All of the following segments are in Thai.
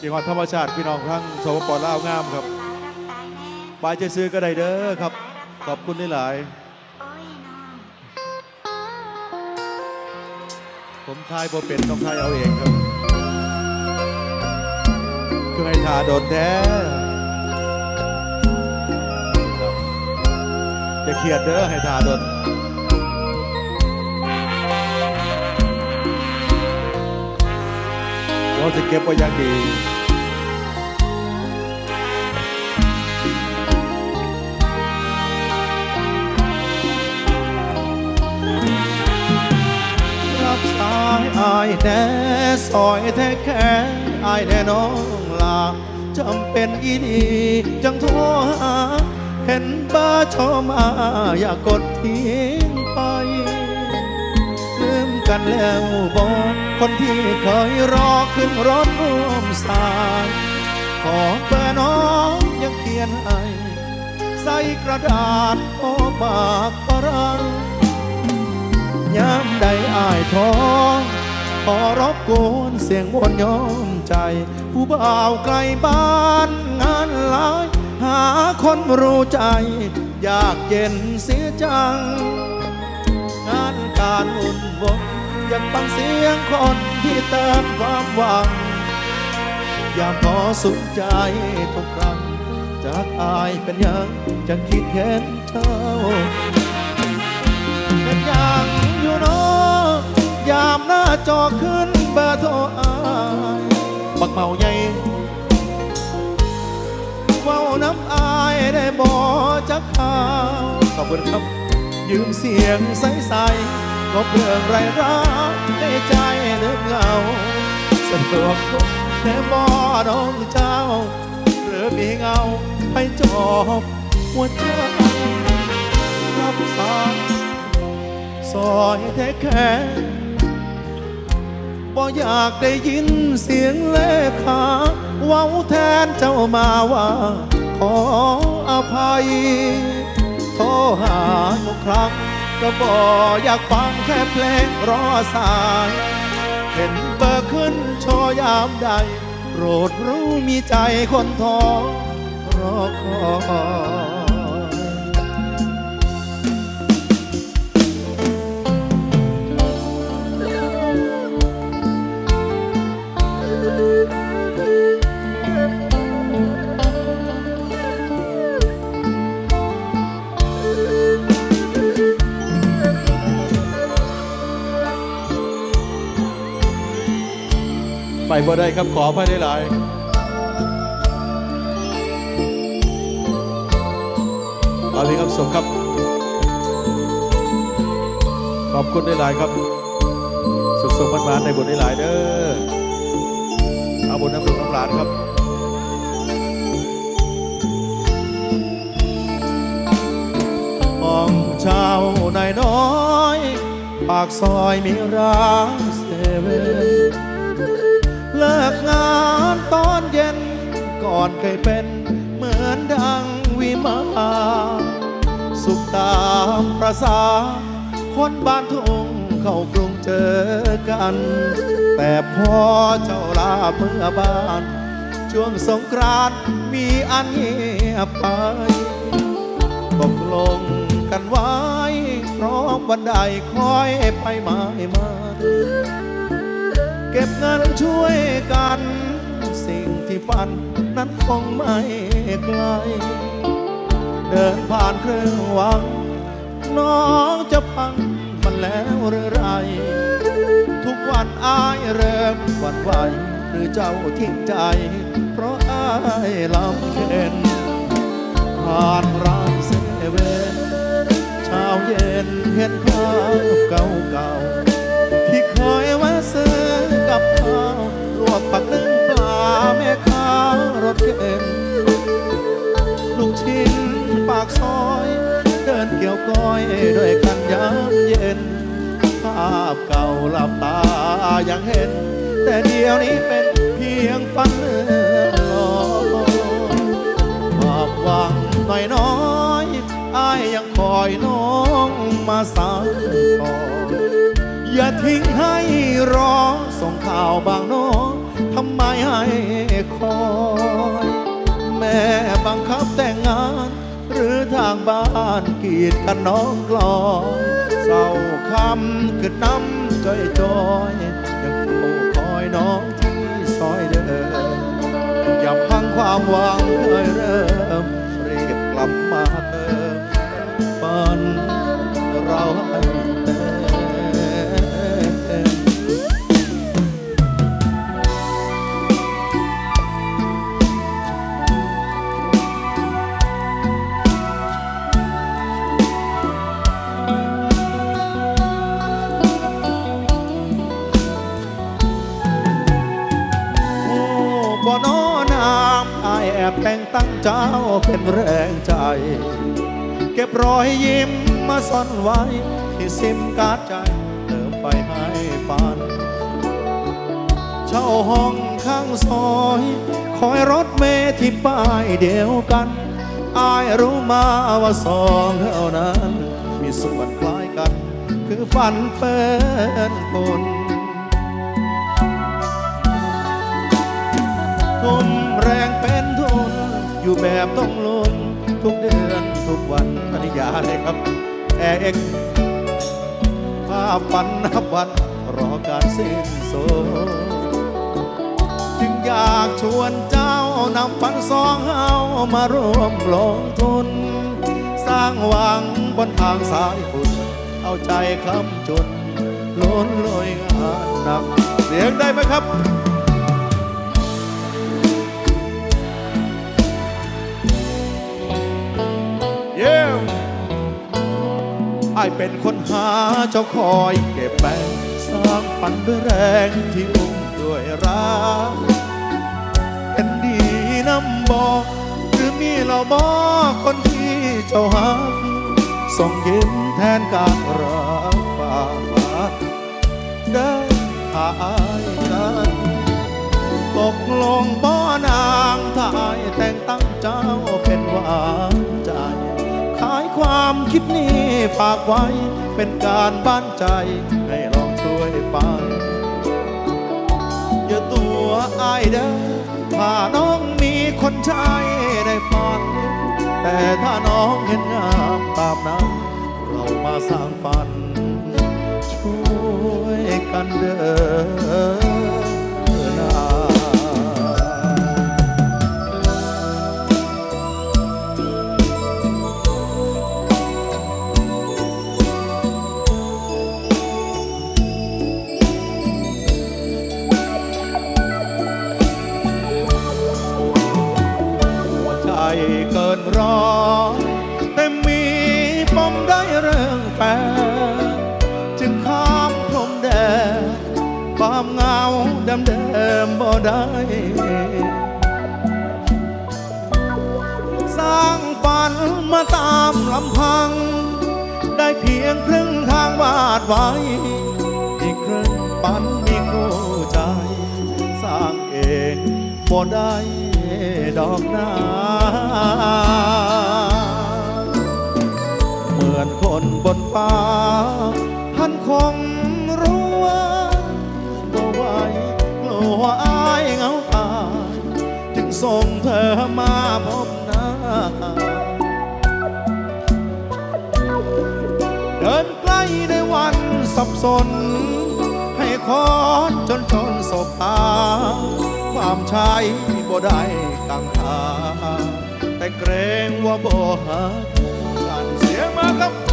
เกี่ยวกับธรรมชาติพี่น้องทั้งสปปลาวงามครับรักสายแน่บายใจซื้อก็ได้เด้อครับ ขอบคุณหลายผมทายบ่เป็นต้องทายเอาเองครับคือให้ทาโดนแท้จะเครียดเด้อให้ทาโดน เราจะเก็บไว้อย่างดีรับสายอายแน่ซอยแท้แค่อายแน่น้องลาจำเป็นอีดีจังโทรหา เห็นบอร์โทรมา อย่ากกดทิ้งไป กันแล้วบอกคนที่เคยรอขึ้นรถร่วมสายขอเบอร์น้องยังเขียนให้ใส่กระดาษโอ้บากฝรั่งยามใดอายท้อขอรบกวนเสียงวนยอมใจ ผู้บ่าวไกลบ้านงานหลายหาคนรู้ใจ อยากเย็นเสียจัง งานการอุ่นวน อยากฟังเสียงคนที่เติมความหวังอย่าพอสุขใจทุกครั้ง จากอายเป็นยังจะคิดเห็นเจ้าเป็นอย่างอยู่นอยามหน้าจอขึ้นเบอร์โทรอายบักเมาใหญ่เว้าน้ำอายได้บอจักข่าวขอบคุณครับยืมเสียงใสๆ ก็เพื่องไรรักในใจนึกเหงาสะดวกก็แค่บอน้องเจ้า หรือมีเงาให้จอบหัวใจรับสายซอยแท้แค่บ่อยากได้ยินเสียงเลขาเว้าแทนเจ้ามาว่า ขออภัย โทรหาทุกครั้ง ก็บออยากฟังแค่เพลงรอสาย เห็นเบอร์ขึ้นโชว์ยามใด โปรดรู้มีใจคนท้อรอคอย ไปบ่ได้ครับขออภัยได้หลายเอาเลยครับสมครับ ขอบคุณได้หลายครับ สุขสมมันมาในบทได้หลายเด้อเอาบทน้ำหลวงน้ำหลานครับห้องเช่านายน้อย ปากซอยมีร้านเซเว่น เลิกงานตอนเย็น ก่อนเคยเป็นเหมือนดังวิมานสุขตามประสา คนบ้านทุ่งเข้ากรุงเจอกัน แต่พอเจ้าลาเมื่อบ้าน ช่วงสงกรานต์มีอันเงียบไปตกลงกันไว้พร้อมวันใดคอยไปไมามา เก็บเงินช่วยกัน สิ่งที่ฝันนั้นคงไม่ไกล เดินผ่านเครื่องวัง น้องจะพังมันแล้วหรือไร ทุกวันอายเริ่มหวั่นไหวหรือเจ้าทิ้งใจ เพราะอายลำเค็นผ่านร้านเซเว่นเช้าเย็นเห็นภาพเก่าๆที่เคยแว ซอย เดินเกี่ยวก้อยด้วยกันยามเย็น ภาพเก่าหลับตายังเห็น แต่เดียวนี้เป็นเพียงฝันลอยคามหวังน้อยน้อยอ้ยยังคอยน้องมาสานต่ออย่าทิ้งให้รอส่งข่าวบางน้องทำไมให้คอย แม่บังคับแต่งงานือทางบ้านกีดกันน้องกลองเศร้าคำคือน้ำจอยจอยยังเฝ้าคอยน้องที่ซอยเดินอย่าพังความหวัง เจ้าเป็นแรงใจ เก็บรอยยิ้มมาซ่อนไว้ ที่ซิมการ์ดใจเติมไปให้ฝัน เช่าห้องข้างซอย คอยรถเมล์ที่ป้ายเดียวกัน อายรู้มาว่าสองเท่านั้น มีส่วนคล้ายกัน คือฝันเป็นคนทุ่มแรง อยู่แบบต้องลุ้นทุกเดือนทุกวันปริยาเลยครับแอร์เอ็กภาพฝันนับวันรอการสิ้นสุดจึงอยากชวนเจ้านำฝันสองเฮามาร่วมลงทุน สร้างหวังบนทางสายฝุ่นเอาใจคำจนล้นลอยงานหนัก เสียงได้ไหมครับ อายเป็นคนหาเจ้าคอยเก็บแบ่งสร้างฝันด้วยแรงที่อุ้มด้วยรักเป็นดีน้ำบอกหรือมีเราบอกคนที่เจ้าหักส่งยิ้มแทนการรักฝากได้หายกันตกลงบ่อนางทายแต่งตั้งเจ้าเป็นวานใจขา ความคิดนี้ฝากไว้ เป็นการบ้านใจ ให้ลองช่วยปันอย่าตัวอายเด้อถ้าน้องมีคนใช้ได้ฝัน แต่ถ้าน้องเห็นงามตามนั้น เรามาสร้างฝัน ช่วยกันเด้อ ความเงาดำเดิมบ่ได้สร้างฝันมาตามลำพัง ได้เพียงครึ่งทางวาดไว้ อีกครึ่งฝันมีคู่ใจ สร้างเองบ่ได้ดอกนาเหมือนคนบนฟ้าท่านคง ส่งเธอมาพบหน้า เดินใกล้ในวันสับสน ให้คอนจนชนศพตา ความชายบ่ได้กังขาแต่เกรงว่าบ่หากันเสียมาครับ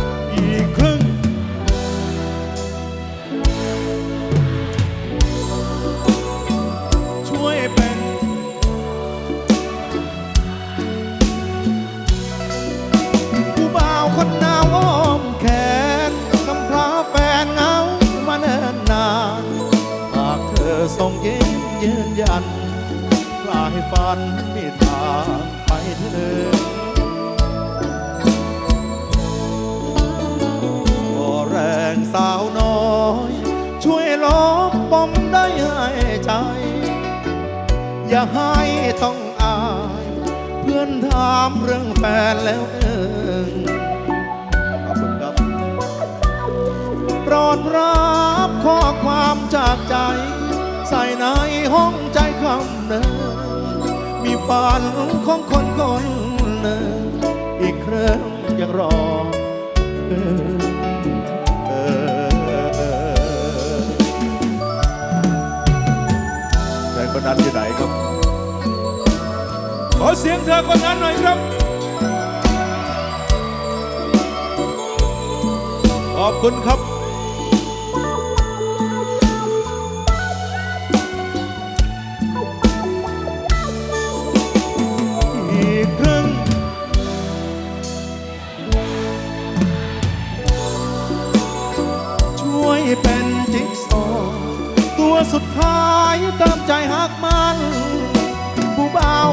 กลายฝันมีทางไปถึงก็แรงสาวน้อย ช่วยลบปมได้ให้ใจ อย่าให้ต้องอาย เพื่อนถามเรื่องแฟนแล้วเองขอบคุณครับโปรดรับข้อความจากใจ ใส่ในห้องใจคำหนึ่ง มีฝันของคนคนหนึ่งอีกครั้งยังรอเออคนนั้นอยู่ไหนครับ ขอเสียงเธอคนนั้นหน่อยครับ ขอบคุณครับ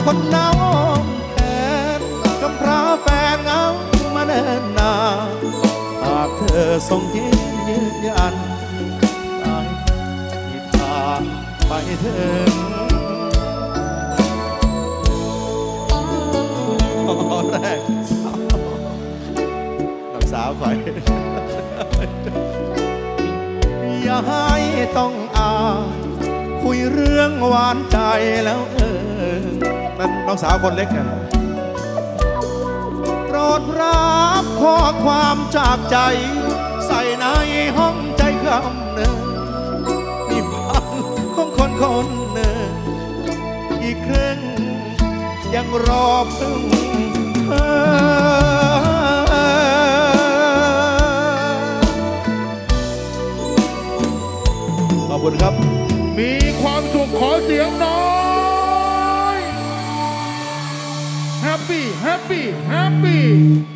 คนน้องแทนกำพร้าแฟนเงามาเนิ่นนาหากเธอทรงยิ้มยืนยันได้มีทางไปถึงตอนแรกน้องสาวไปอย่าให้ต้องอาคุยเรื่องหวานใจแล้วเออ นั่นน้องสาวคนเล็กเนี่ยโปรดรับข้อความจากใจ ใส่ในห้องใจคำหนึ่งนี่พันของคนคนหนึ่งอีกครึ่งยังรอพึ่งเธอขอบคุณครับ มีความสุขขอเสียงหน้อย แฮ